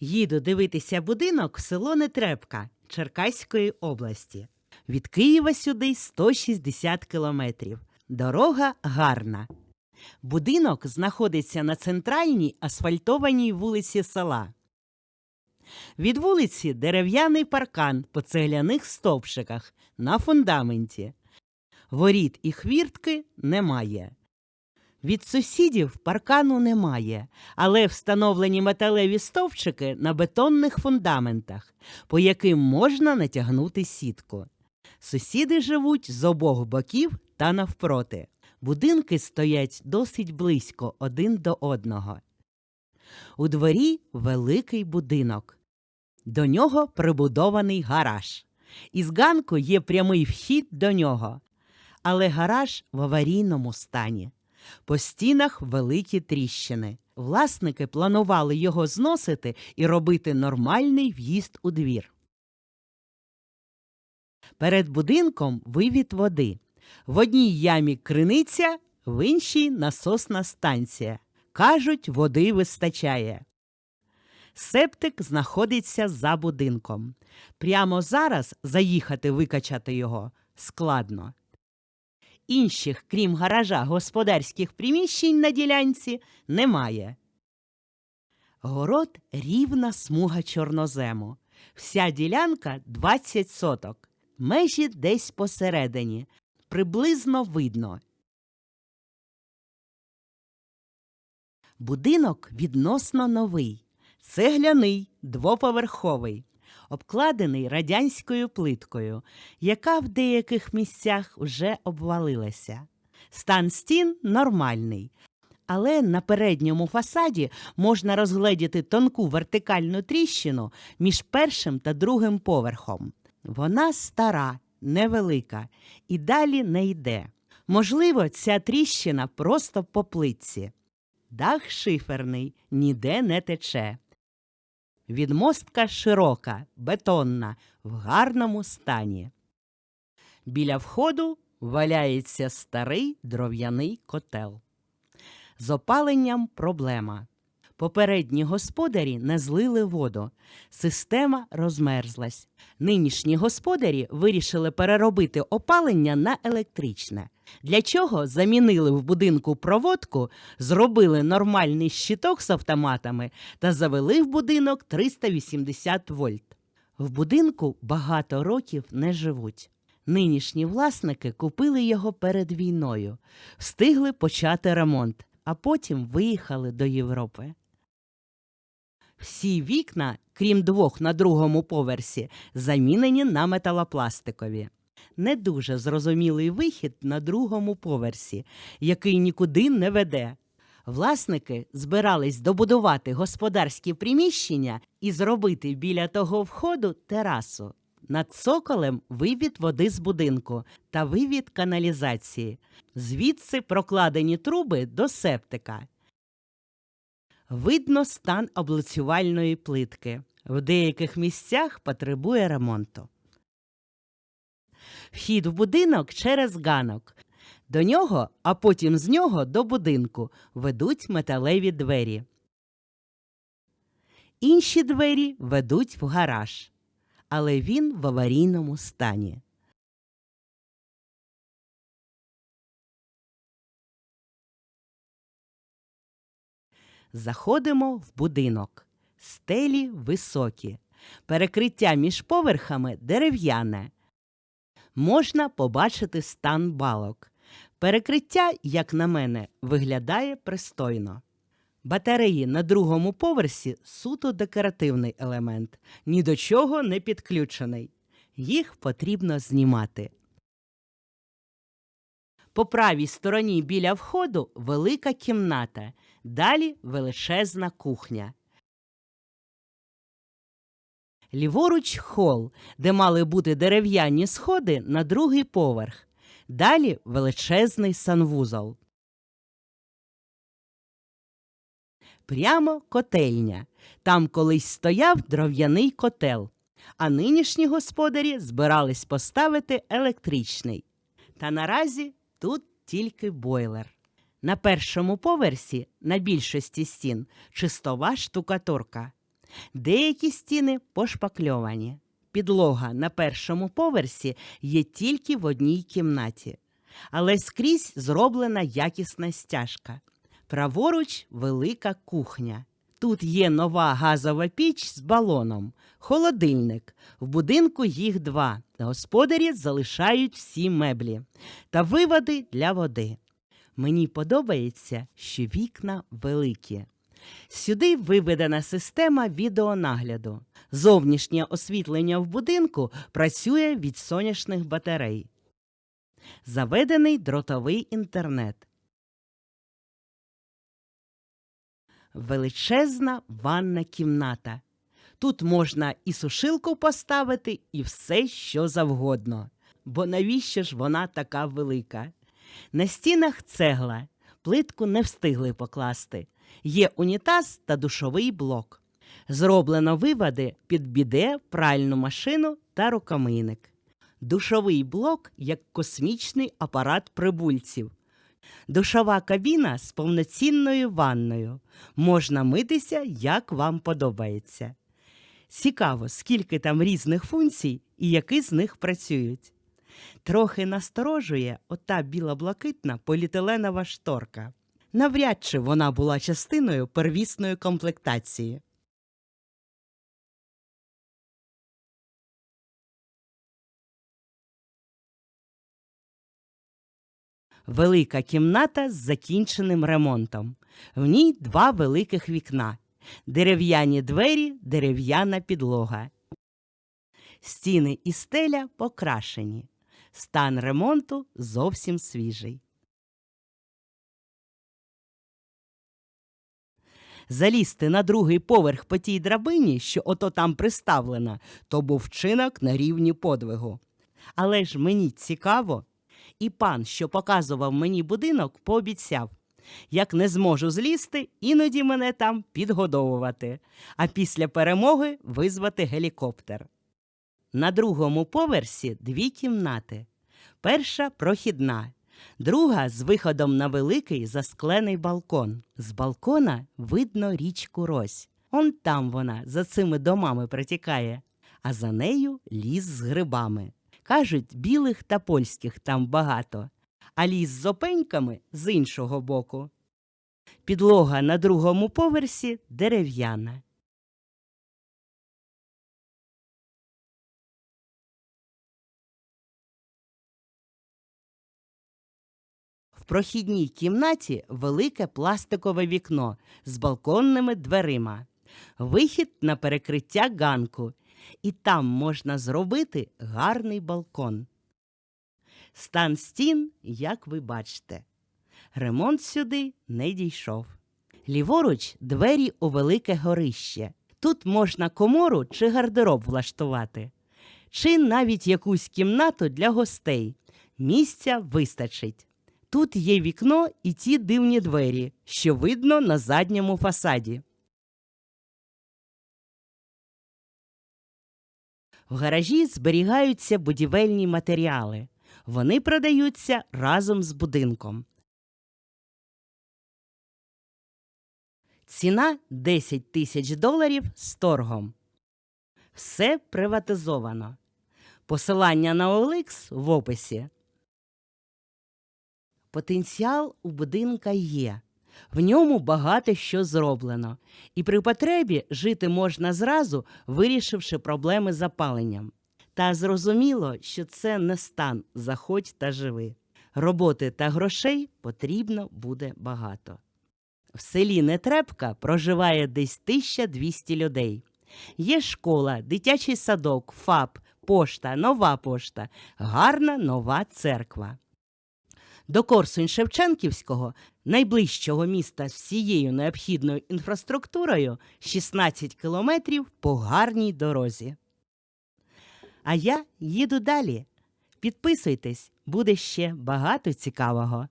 Їду дивитися будинок в село Нетребка Черкаської області. Від Києва сюди 160 кілометрів. Дорога гарна. Будинок знаходиться на центральній асфальтованій вулиці села. Від вулиці дерев'яний паркан по цегляних стовпчиках на фундаменті. Воріт і хвіртки немає. Від сусідів паркану немає, але встановлені металеві стовпчики на бетонних фундаментах, по яким можна натягнути сітку. Сусіди живуть з обох боків та навпроти. Будинки стоять досить близько один до одного. У дворі великий будинок. До нього прибудований гараж. Із ганку є прямий вхід до нього, але гараж в аварійному стані. По стінах великі тріщини. Власники планували його зносити і робити нормальний в'їзд у двір. Перед будинком вивід води. В одній ямі криниця, в іншій насосна станція. Кажуть, води вистачає. Септик знаходиться за будинком. Прямо зараз заїхати викачати його складно. Інших, крім гаража, господарських приміщень на ділянці немає. Город рівна смуга чорнозему. Вся ділянка 20 соток. Межі десь посередині. Приблизно видно. Будинок відносно новий. Цегляний, двоповерховий, обкладений радянською плиткою, яка в деяких місцях вже обвалилася. Стан стін нормальний, але на передньому фасаді можна розгледіти тонку вертикальну тріщину між першим та другим поверхом. Вона стара, невелика і далі не йде. Можливо, ця тріщина просто по плитці. Дах шиферний, ніде не тече. Відмостка широка, бетонна, в гарному стані. Біля входу валяється старий дров'яний котел. З опаленням проблема. Попередні господарі не злили воду. Система розмерзлась. Нинішні господарі вирішили переробити опалення на електричне. Для чого замінили в будинку проводку, зробили нормальний щиток з автоматами та завели в будинок 380 вольт. В будинку багато років не живуть. Нинішні власники купили його перед війною, встигли почати ремонт, а потім виїхали до Європи. Всі вікна, крім двох на другому поверсі, замінені на металопластикові. Не дуже зрозумілий вихід на другому поверсі, який нікуди не веде. Власники збирались добудувати господарські приміщення і зробити біля того входу терасу. Над цоколем вивід води з будинку та вивід каналізації. Звідси прокладені труби до септика. Видно стан облицювальної плитки. В деяких місцях потребує ремонту. Вхід в будинок через ганок. До нього, а потім з нього до будинку ведуть металеві двері. Інші двері ведуть в гараж, але він в аварійному стані. Заходимо в будинок. Стелі високі. Перекриття між поверхами дерев'яне. Можна побачити стан балок. Перекриття, як на мене, виглядає пристойно. Батареї на другому поверсі суто декоративний елемент, ні до чого не підключений. Їх потрібно знімати. По правій стороні біля входу велика кімната, далі величезна кухня. Ліворуч хол, де мали бути дерев'яні сходи на другий поверх. Далі величезний санвузол. Прямо котельня. Там колись стояв дров'яний котел, а нинішні господарі збирались поставити електричний. Та наразі тут тільки бойлер. На першому поверсі на більшості стін чистова штукатурка. Деякі стіни пошпакльовані. Підлога на першому поверсі є тільки в одній кімнаті, але скрізь зроблена якісна стяжка. Праворуч велика кухня. Тут є нова газова піч з балоном, холодильник. В будинку їх два. Господарі залишають всі меблі та виводи для води. Мені подобається, що вікна великі. Сюди виведена система відеонагляду. Зовнішнє освітлення в будинку працює від сонячних батарей. Заведений дротовий інтернет. Величезна ванна кімната. Тут можна і сушилку поставити, і все, що завгодно. Бо навіщо ж вона така велика? На стінах цегла, плитку не встигли покласти. Є унітаз та душовий блок. Зроблено виводи під біде, пральну машину та рукомийник. Душовий блок як космічний апарат прибульців. Душова кабіна з повноцінною ванною. Можна митися, як вам подобається. Цікаво, скільки там різних функцій і які з них працюють. Трохи насторожує ота біла-блакитна поліетиленова шторка. Навряд чи вона була частиною первісної комплектації. Велика кімната з закінченим ремонтом. В ній два великих вікна, дерев'яні двері, дерев'яна підлога. Стіни і стеля покрашені. Стан ремонту зовсім свіжий. Залізти на другий поверх по тій драбині, що ото там приставлена, то був вчинок на рівні подвигу. Але ж мені цікаво, і пан, що показував мені будинок, пообіцяв. Як не зможу злізти, іноді мене там підгодовувати, а після перемоги визвати гелікоптер. На другому поверсі дві кімнати. Перша прохідна, друга з виходом на великий засклений балкон. З балкона видно річку Рось. Он там вона за цими домами протікає, а за нею ліс з грибами. Кажуть, білих та польських там багато, а ліс з опеньками з іншого боку. Підлога на другому поверсі дерев'яна. Прохідній кімнаті велике пластикове вікно з балконними дверима, вихід на перекриття ганку, і там можна зробити гарний балкон. Стан стін, як ви бачите. Ремонт сюди не дійшов. Ліворуч двері у велике горище. Тут можна комору чи гардероб влаштувати, чи навіть якусь кімнату для гостей. Місця вистачить. Тут є вікно і ті дивні двері, що видно на задньому фасаді. В гаражі зберігаються будівельні матеріали. Вони продаються разом з будинком. Ціна 10 тисяч доларів з торгом. Все приватизовано. Посилання на OLX в описі. Потенціал у будинка є. В ньому багато що зроблено, і при потребі жити можна зразу, вирішивши проблеми з опаленням. Та зрозуміло, що це не стан заходь та живи. Роботи та грошей потрібно буде багато. В селі Нетрепка проживає десь 1200 людей. Є школа, дитячий садок, ФАП, пошта, нова пошта, гарна нова церква. До Корсунь Шевченківського, найближчого міста з всією необхідною інфраструктурою, 16 кілометрів по гарній дорозі. А я їду далі. Підписуйтесь, буде ще багато цікавого.